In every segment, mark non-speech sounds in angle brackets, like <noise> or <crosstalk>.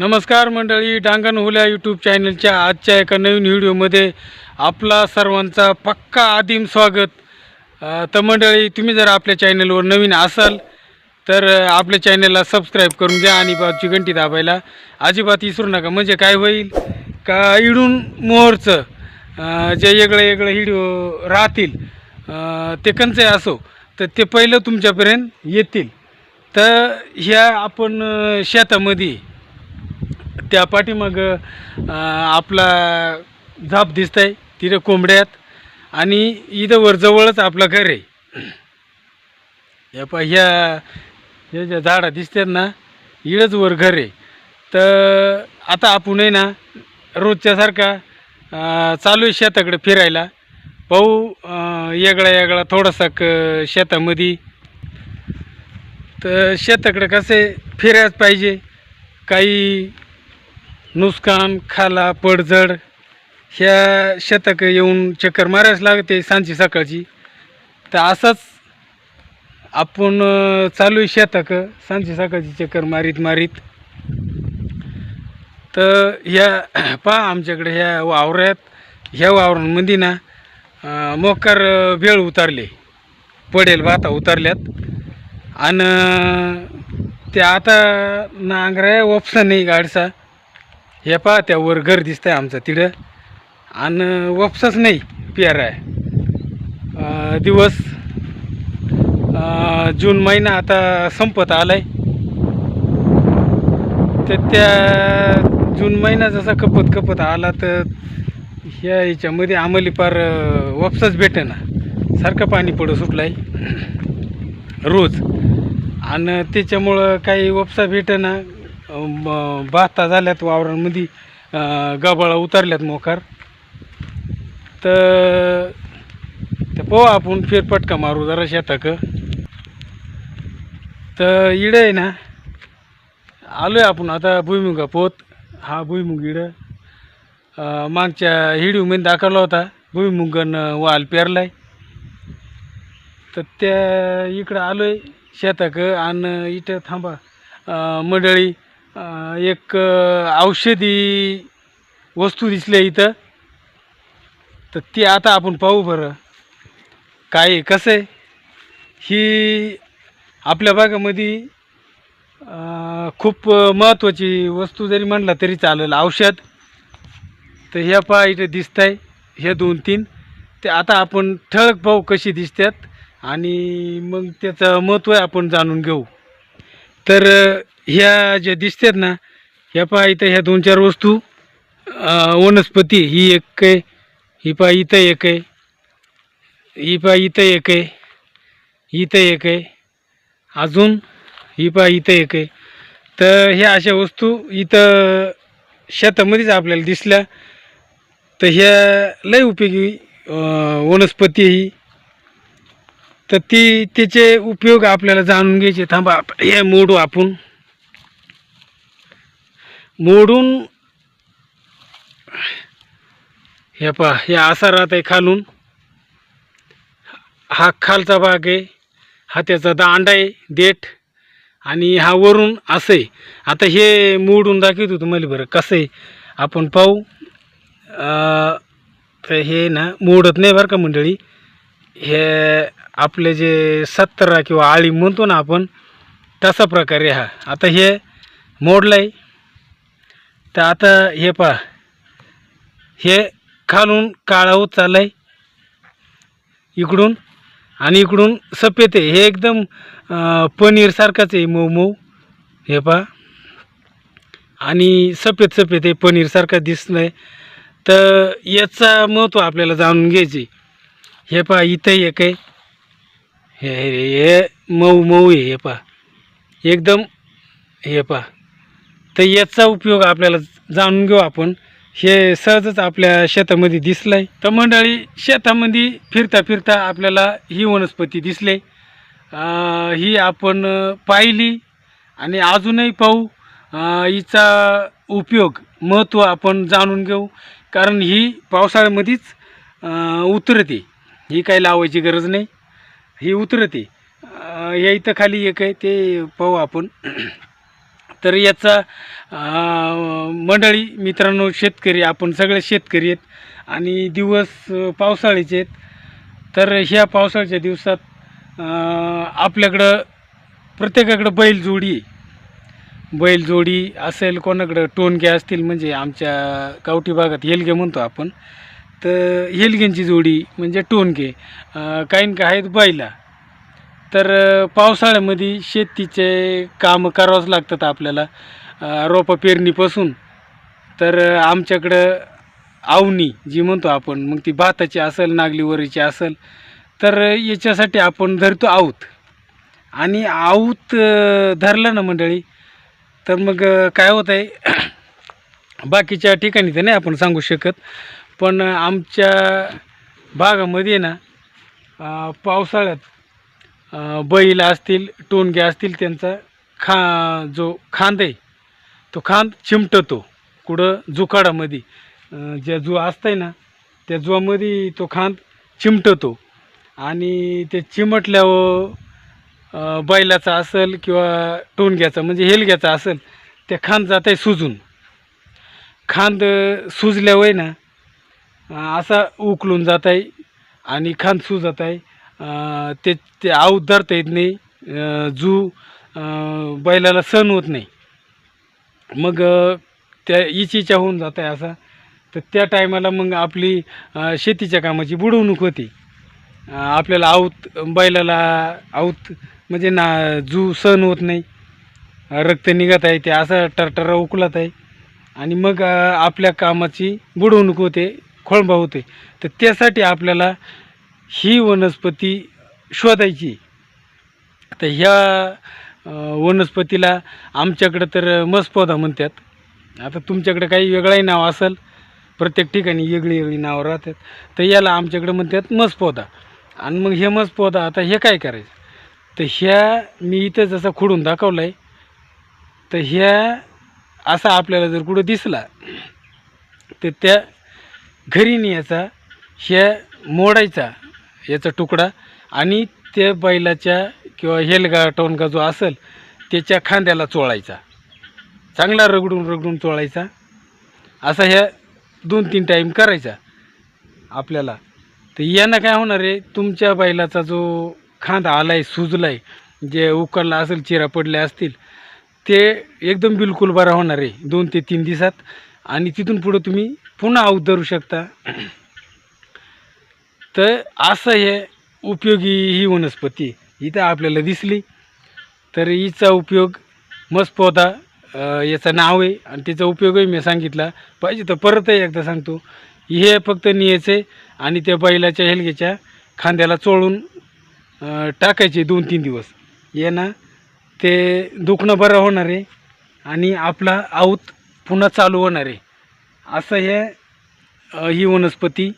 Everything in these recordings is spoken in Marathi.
नमस्कार मंडळी डांगण होल्या यूट्यूब चॅनलच्या आजच्या एका नवीन व्हिडिओमध्ये आपला सर्वांचा पक्का आदिम स्वागत. तर मंडळी तुम्ही जर आपल्या चॅनलवर नवीन असाल तर आपल्या चॅनलला सबस्क्राईब करून द्या आणि बाजूची घंटी दाबायला अजिबात विसरू नका. म्हणजे काय होईल? का इडून मोहरचं जे वेगळं वेगळं व्हिडिओ राहतील ते कंचे असो तर ते पहिलं तुमच्यापर्यंत येतील. तर ह्या आपण शेतामध्ये त्या पाठीमाग आपला झाप दिसत आहे तिथं कोंबड्यात आणि इथं वर जवळच आपलं घर आहे. या पा ह्या ह्या ज्या झाडं दिसतात ना इडंच वर घर आहे. तर आता आपण आहे ना रोजच्यासारखा चालू आहे शेताकडे फिरायला. पाहू येगळा येगळा थोडासा क शेतामध्ये. तर शेताकडे कसे फिरायच पाहिजे. काही नुकसान खाला पडझड ह्या शेताक येऊन चक्कर मारायच लागते सांची सकाळची. तर असंच आपण चालू आहे शेताक. सांची सकाळची चक्कर मारीत मारीत. तर ह्या पहा आमच्याकडे ह्या वावरात ह्या वावरांमध्ये ना मोकार वेळ उतारले. पडेल भाता उतारल्यात. आणि ते आता नांगरा ऑप्शन नाही गाडसा हे पहा त्यावर घर दिसतंय आमचं तिथं आणि वापसच नाही पेरा आहे. दिवस जून महिना आता संपत आलाय. तर त्या जून महिना जसा कपत कपत आला तर ह्या याच्यामध्ये आम्हाला पार वापसच भेटे ना सारखं पाणी पडत सुटलं आहे रोज. आणि त्याच्यामुळं काही वापसा भेटेना. बाता झाल्यात वावरांमध्ये गबाळा उतरल्यात मोकार. तर ते पाहू आपण फेरपटका मारू जरा शेताक. तर इड आहे ना आलो आहे आपण आता भुईमुगा पोत. हा भुईमुग इड. मागच्या हिडीमध्ये दाखवला होता भुईमुगानं वाल पेरलाय. तर त्या इकडं आलो आहे शेताक आणि इथं थांबा. मंडळी एक औषधी वस्तू दिसल्या इथं. तर ती आता आपण पाहू बरं. काय कसं आहे? ही आपल्या भागामध्ये खूप महत्त्वाची वस्तू जरी म्हणला तरी चालेल औषध. तर ह्या पहा इथं दिसत आहे ह्या दोन तीन. ते आता आपण ठळक पाहू कशी दिसतात आणि मग त्याचं महत्त्व आपण जाणून घेऊ. तर ह्या ज्या दिसतात ना ह्या पहा इथं ह्या दोन चार वस्तू वनस्पती ही एक आहे ही पहा इथं एक आहे ही पहा इथं एक आहे इथं एक आहे अजून ही पहा इथं एक आहे. तर ह्या अशा वस्तू इथं शेतामध्येच आपल्याला दिसल्या. तर ह्या लय उपयोगी वनस्पती ही. तर ती त्याचे उपयोग आपल्याला जाणून घ्यायचे. थांबा हे मोडू आपण. मोडून हे पहा हे असा राहत आहे खालून. हा खालचा भाग आहे हा त्याचा दांडा आहे देठ आणि हा वरून असं आहे. आता हे मोडून दाखवतो तुम्हाला बरं कसं आहे. आपण पाहू. तर हे ना मोडत नाही बरं का मंडळी? हे आपले जे सत्तरा किंवा आळी म्हणतो ना आपण तसा प्रकारे हा. आता हे मोडलं आहे तर आता हे पहा. हे खालून काळा होत चाललं आहे इकडून आणि इकडून सफेद आहे. हे एकदम पनीरसारखंच आहे मऊ मऊ. हे पहा. आणि सफेद सफेद आहे पनीरसारखं दिसलं आहे तर याचा महत्त्व आपल्याला जाणून घ्यायचे हे पहा इथं एक आहे. हे हे मऊ मऊ आहे हे पहा. एकदम हे पहा. तर याचा उपयोग आपल्याला जाणून घेऊ आपण. हे सहजच आपल्या शेतामध्ये दिसलं आहे तर मंडळी शेतामध्ये फिरता फिरता आपल्याला ही वनस्पती दिसले. ही आपण पाहिली आणि अजूनही पाहू. हिचा उपयोग महत्त्व आपण जाणून घेऊ. कारण ही पावसाळ्यामध्येच उतरते. ही काही लावायची गरज नाही. ही उतरते. या इथं खाली एक आहे ते पाहू आपण. <clears throat> तर याचा मंडळी मित्रांनो शेतकरी आपण सगळे शेतकरी आहेत आणि दिवस पावसाळ्याचे आहेत. तर ह्या पावसाळ्याच्या दिवसात आपल्याकडं प्रत्येकाकडं बैलजोडी बैलजोडी आहे. असेल कोणाकडं टोनगे असतील म्हणजे आमच्या गावठी भागात हेलगे म्हणतो आपण. तर हेलगेंची जोडी म्हणजे टोनके. काही न आहेत बैला. तर पावसाळ्यामध्ये शेतीचे कामं करावंच लागतात आपल्याला. रोपं पेरणीपासून. तर आमच्याकडं आवनी जी म्हणतो आपण मग ती भाताची असेल नागलीवरीची असेल तर याच्यासाठी आपण धरतो आऊत आणि आऊत धरलं ना मंडळी तर मग काय होत आहे बाकीच्या ठिकाणी तर नाही आपण सांगू शकत. पण आमच्या भागामध्ये ना पावसाळ्यात बैल असतील टोनगे असतील त्यांचा खा जो खांद आहे तो खांद चिमटतो कुठं जुकाडामध्ये. ज्या जो असतंय ना त्या जुवामध्ये तो खांद चिमटतो. आणि ते चिमटल्यावर बैलाचा असेल किंवा टोनग्याचा म्हणजे हेलग्याचा असेल ते खांद जात आहे सुजून. खांद सुजल्यावर ना असा उकलून जात आहे आणि खांदसू जात आहे ते ते आऊत धरता येत नाही. जू बैलाला सण होत नाही. मग त्या इचीच्या होऊन जात आहे असा. तर त्या टायमाला मग आपली शेतीच्या कामाची बुडवणूक होती. आपल्याला आऊत बैलाला आऊत म्हणजे ना जू सण होत नाही. रक्त निघत आहे ते असं टरटरा उकलत आहे. आणि मग आपल्या कामाची बुडवणूक होते. खोळंबा होते. तर त्यासाठी आपल्याला ही वनस्पती शोधायची. तर ह्या वनस्पतीला आमच्याकडं तर मसपौधा म्हणतात. आता तुमच्याकडे काही वेगळंही नाव असेल प्रत्येक ठिकाणी वेगळी वेगळी नावं राहतात. तर याला आमच्याकडे म्हणतात मसपौधा. आणि मग हे मसपौधा आता हे काय करायचं? तर ह्या मी इथं जसं खुडून दाखवलं आहे तर ह्या असा आपल्याला जर कुठं दिसला तर त्या घरी न्यायचा ह्या मोडायचा याचा तुकडा. आणि त्या बैलाच्या किंवा हेलगा टोनगा जो असेल त्याच्या खांद्याला चोळायचा. चांगला रगडून रगडून चोळायचा. असा ह्या दोन तीन टाईम करायचा आपल्याला. तर यानं काय होणार आहे तुमच्या बैलाचा जो खांदा आला आहे सुजला आहे जे उकळला असेल चिरा पडल्या असतील ते एकदम बिलकुल बरा होणार आहे दोन ते तीन दिवसात. आणि तिथून पुढं तुम्ही पुन्हा आऊत धरू शकता. तर असं हे उपयोगी ही वनस्पती इथं आपल्याला दिसली. तर हिचा उपयोग मस्त पोता याचं नाव आहे आणि तिचा उपयोगही मी सांगितला. पाहिजे तर परतही एकदा सांगतो. हे फक्त न्यायचे आणि त्या बैलाच्या हेलगेच्या खांद्याला चोळून टाकायचे दोन तीन दिवस. ये ते दुखणं बरं होणार आहे आणि आपला आऊत पुन्हा चालू होणार आहे. असं हे ही वनस्पती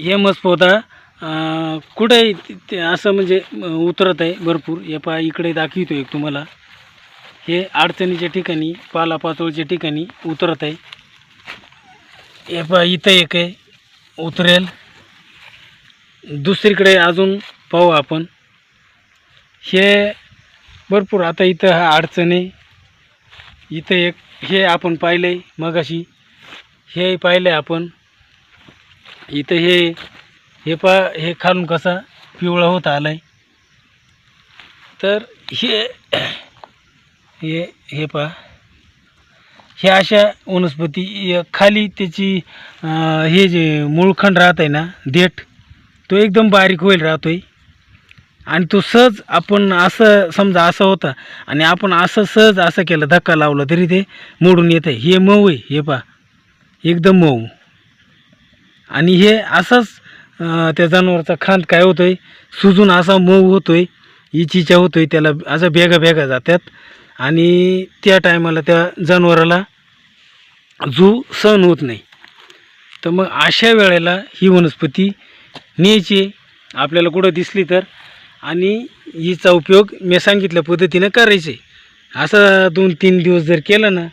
हे मस्त कुठे आहे ते- असं म्हणजे उतरत आहे भरपूर. हे पा इकडे दाखवतो एक तुम्हाला. हे अडचणीच्या ठिकाणी पालापाचोळच्या ठिकाणी उतरत आहे. हे पा इथं एक आहे उतरेल. दुसरीकडे अजून पाहू आपण. हे भरपूर आता इथं हा अडचण आहे. इथं एक हे आपण पाहिलं आहे मगाशी. हे पाहिलं आहे आपण. इथं हे हे पा हे खालून कसा पिवळा होत आला आहे तर हे हे हे पहा हे अशा वनस्पती खाली त्याची हे जे मूळखंड राहत आहे ना देठ तो एकदम बारीक होईल राहतो आहे आणि तो सहज आपण असं समजा असं होता आणि आपण असं सहज असं केलं धक्का लावला तरी ते मोडून येतं आहे हे मऊ आहे हे पहा एकदम मऊ. आणि हे असंच त्या जनावरचा खांद काय होतो आहे सुजून असा मऊ होतो आहे इचीच्या होतो आहे त्याला असा बेगा बेगा जातात आणि त्या टायमाला त्या जनावराला जू सहन होत नाही. तर मग अशा वेळेला ही वनस्पती न्यायची आहे. आपल्याला कुठं दिसली तर. आणि हिचा उपयोग मी सांगितल्या पद्धतीनं करायचे असं दोन तीन दिवस जर केलं ना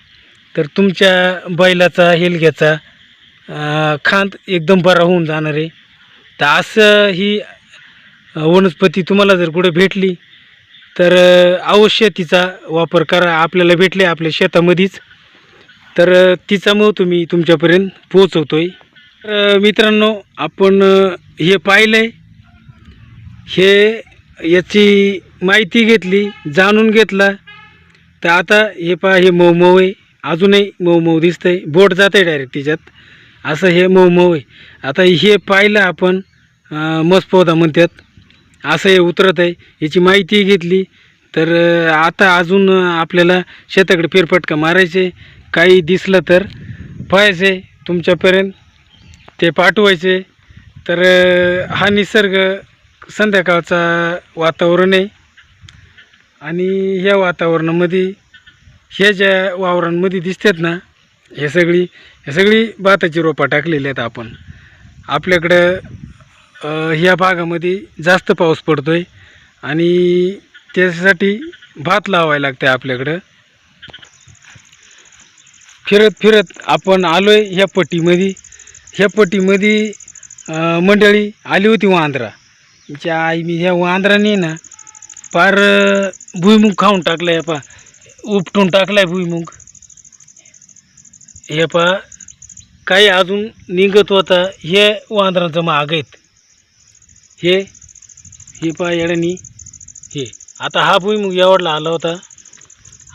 तर तुमच्या बैलाचा हेलग्याचा खांद एकदम बरा होऊन जाणार आहे. तर असं ही वनस्पती तुम्हाला जर कुठे भेटली तर अवश्य तिचा वापर करा. आपल्याला भेटले आपल्या शेतामध्येच. तर तिचा मग तुम्ही तुमच्यापर्यंत पोचवतोय तर मित्रांनो आपण हे पाहिलं आहे हे याची माहिती घेतली जाणून घेतला. तर आता हे पहा हे मऊ मऊ आहे. अजूनही मऊ मऊ दिसतंय. बोट जात आहे डायरेक्ट तिच्यात. असं हे मऊ मऊ आहे. आता हे पाहिलं आपण मस्त पौधा म्हणतात. असं हे उतरत आहे. याची माहिती घेतली. तर आता अजून आपल्याला शेताकडे फेरफटका मारायचे काही दिसलं तर पाहायचे तुमच्यापर्यंत. ते पाठवायचे तर हा निसर्ग संध्याकाळचा वातावरण आहे. आणि ह्या वातावरणामध्ये हे ज्या वावरांमध्ये दिसतात ना हे सगळी हे सगळी भाताची रोपा टाकलेली आहेत आपण. आपल्याकडं ह्या भागामध्ये जास्त पाऊस पडतो आहे आणि त्यासाठी भात लावायला लागते आपल्याकडं. फिरत फिरत आपण आलो आहे ह्या पट्टीमध्ये. ह्या पट्टीमध्ये मंडळी आली होती वांद्रा. ज्या आई मी ह्या वांद्राने ना पार भुईमुग खाऊन टाकला आहे पा उपटून टाकलाय भुईमुग हे पा काही अजून निघत होता हे वांद्राचं महाग आहेत. हे हे पा येड्यानी. हे आता हा भुईमुग एवढला आला होता.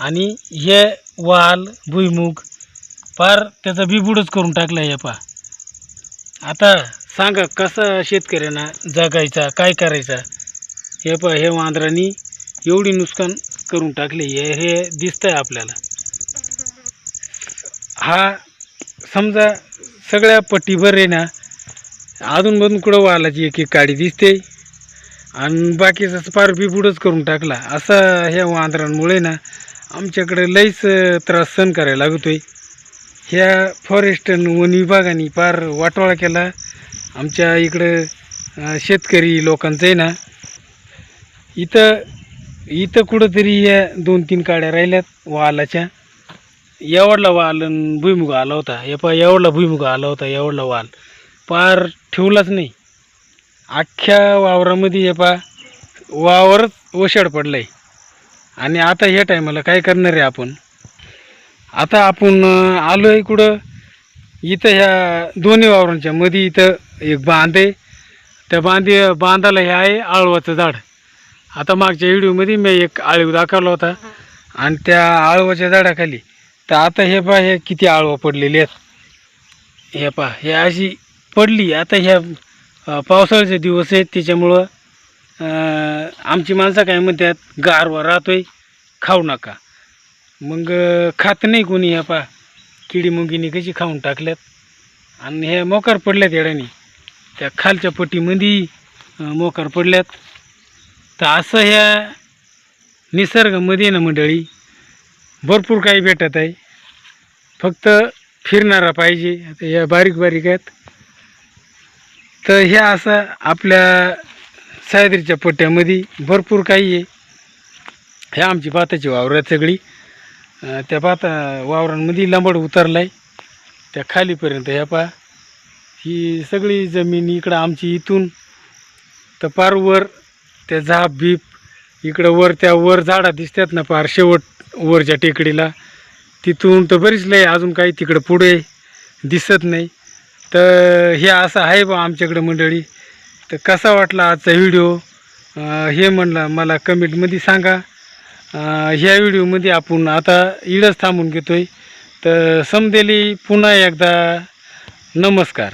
आणि हे वाल भुईमुग फार त्याचा बिबुडच करून टाकला हे पा आता सांगा कसा शेतकऱ्यांना जगायचा काय करायचा? हे पा हे वांद्रांनी एवढी नुकसान करून टाकले हे हे दिसतंय आपल्याला. हा समजा सगळ्या पट्टीभर आहे ना अधूनमधून कुठं वालाची एक एक काडी दिसते आणि बाकीचं पार बिबुडच करून टाकला. असा ह्या वांद्रांमुळे ना आमच्याकडे लईच त्रास सहन करायला लागतोय. ह्या फॉरेस्ट वन विभागाने फार वाटोळा केला. आमच्या इकडं शेतकरी लोकांचं आहे ना इथं इथं कुठंतरी या दोन तीन काड्या राहिल्यात वालाच्या. एवढला वाल भुईमुग आला होता. हे पा एवढला भुईमुग आला होता एवढला वाल. पार ठेवलाच नाही. अख्ख्या वावरामध्ये हे पा वावरच ओशाड आहे आणि आता ह्या टायमाला काय करणार आहे आपण? आता आपण आलो आहे कुठं? इथं ह्या दोन्ही वावरांच्या मध्ये इथं एक बांध आहे. त्या बांधी बांधाला हे आहे आळवाचं झाड. आता मागच्या व्हिडिओमध्ये मी एक आळीव दाखवला होता. आणि त्या आळवाच्या झाडाखाली तर आता हे पहा हे किती आळवा पडलेले आहेत. हे पहा हे अशी पडली. आता ह्या पावसाळ्याचे दिवस आहेत त्याच्यामुळं आमची माणसं काय म्हणतात गारवा राहतोय खाऊ नका. मग खात नाही कोणी ह्या पहा. किडी मुंगीने कशी खाऊन टाकल्यात. आणि हे मोकार पडल्यात येड्याने. त्या खालच्या पट्टीमध्ये मोकार पडल्यात. तर असं ह्या निसर्गामध्ये ना मंडळी भरपूर काही भेटत आहे. फक्त फिरणारा पाहिजे. आता ह्या बारीक बारीक आहेत. तर ह्या असं आपल्या सह्याद्रीच्या पट्ट्यामध्ये भरपूर काही आहे. ह्या आमची भाताची वावर आहेत सगळी. त्या भाता वावरांमध्ये लांबड उतरला आहे त्या खालीपर्यंत ह्या पा ही सगळी जमीन इकडं आमची इथून. तर पारवर त्या झाप बीप इकडं वर त्या वर झाडा दिसतात ना पार शेवट वरच्या टेकडीला. तिथून तर बरीच लय अजून काही तिकडं पुढे दिसत नाही. तर हे असं आहे बा आमच्याकडं मंडळी. तर कसा वाटला आजचा व्हिडिओ? हे म्हणलं मला कमेंटमध्ये सांगा. ह्या व्हिडिओमध्ये आपण आता इडच थांबून घेतो आहे तर समदेली पुन्हा एकदा नमस्कार.